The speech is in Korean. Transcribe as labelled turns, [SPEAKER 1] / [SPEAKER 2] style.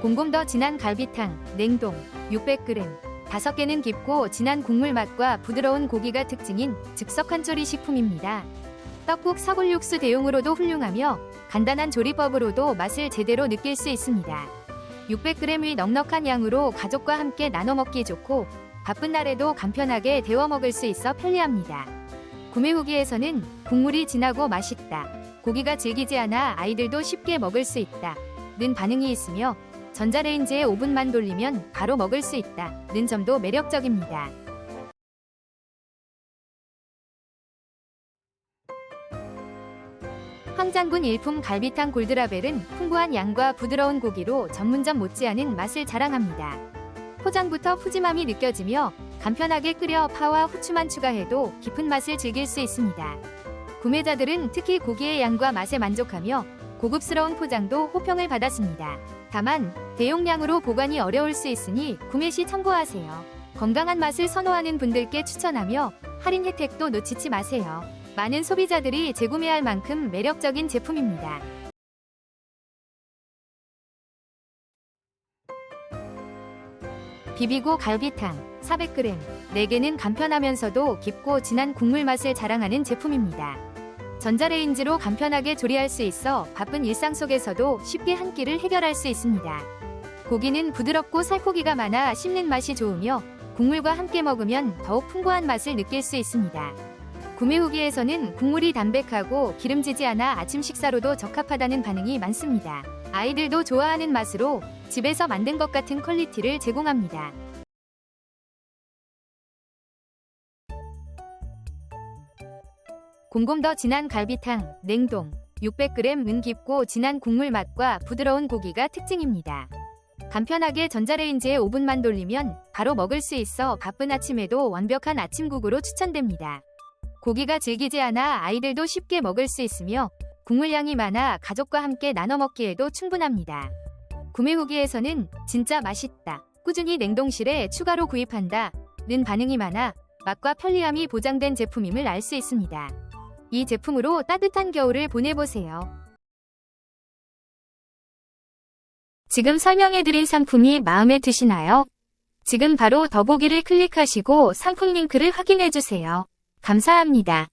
[SPEAKER 1] 공공 더 진한 갈비탕, 냉동, 600g. 5개는 깊고 진한 국물 맛과 부드러운 고기가 특징인 즉석 한 조리 식품입니다. 떡국 사골 육수 대용으로도 훌륭하며 간단한 조리법으로도 맛을 제대로 느낄 수 있습니다. 600g의 넉넉한 양으로 가족과 함께 나눠 먹기 좋고 바쁜 날에도 간편하게 데워 먹을 수 있어 편리합니다. 구매 후기에서는 국물이 진하고 맛있다. 고기가 질기지 않아 아이들도 쉽게 먹을 수 있다. 는 반응이 있으며 전자레인지에 5분만 돌리면 바로 먹을 수 있다. 는 점도 매력적입니다. 황장군 일품 갈비탕 골드라벨은 풍부한 양과 부드러운 고기로 전문점 못지않은 맛을 자랑합니다. 포장부터 푸짐함이 느껴지며 간편하게 끓여 파와 후추만 추가해도 깊은 맛을 즐길 수 있습니다. 구매자들은 특히 고기의 양과 맛에 만족하며 고급스러운 포장도 호평을 받았습니다. 다만 대용량으로 보관이 어려울 수 있으니 구매 시 참고하세요. 건강한 맛을 선호하는 분들께 추천하며 할인 혜택도 놓치지 마세요. 많은 소비자들이 재구매할 만큼 매력적인 제품입니다. 비비고 갈비탕 400g 4개는 간편하면서도 깊고 진한 국물 맛을 자랑하는 제품입니다. 전자레인지로 간편하게 조리할 수 있어 바쁜 일상 속에서도 쉽게 한 끼를 해결할 수 있습니다. 고기는 부드럽고 살코기가 많아 씹는 맛이 좋으며 국물과 함께 먹으면 더욱 풍부한 맛을 느낄 수 있습니다. 구매 후기에서는 국물이 담백하고 기름지지 않아 아침 식사로도 적합하다는 반응이 많습니다. 아이들도 좋아하는 맛으로 집에서 만든 것 같은 퀄리티를 제공합니다. 공공 더 진한 갈비탕, 냉동, 600g은 깊고 진한 국물 맛과 부드러운 고기가 특징입니다. 간편하게 전자레인지에 5분만 돌리면 바로 먹을 수 있어 바쁜 아침에도 완벽한 아침국으로 추천됩니다. 고기가 질기지 않아 아이들도 쉽게 먹을 수 있으며 국물량이 많아 가족과 함께 나눠 먹기에도 충분합니다. 구매 후기에서는 진짜 맛있다. 꾸준히 냉동실에 추가로 구입한다. 는 반응이 많아 맛과 편리함이 보장된 제품임을 알 수 있습니다. 이 제품으로 따뜻한 겨울을 보내보세요. 지금 설명해드린 상품이 마음에 드시나요? 지금 바로 더보기를 클릭하시고 상품 링크를 확인해주세요. 감사합니다.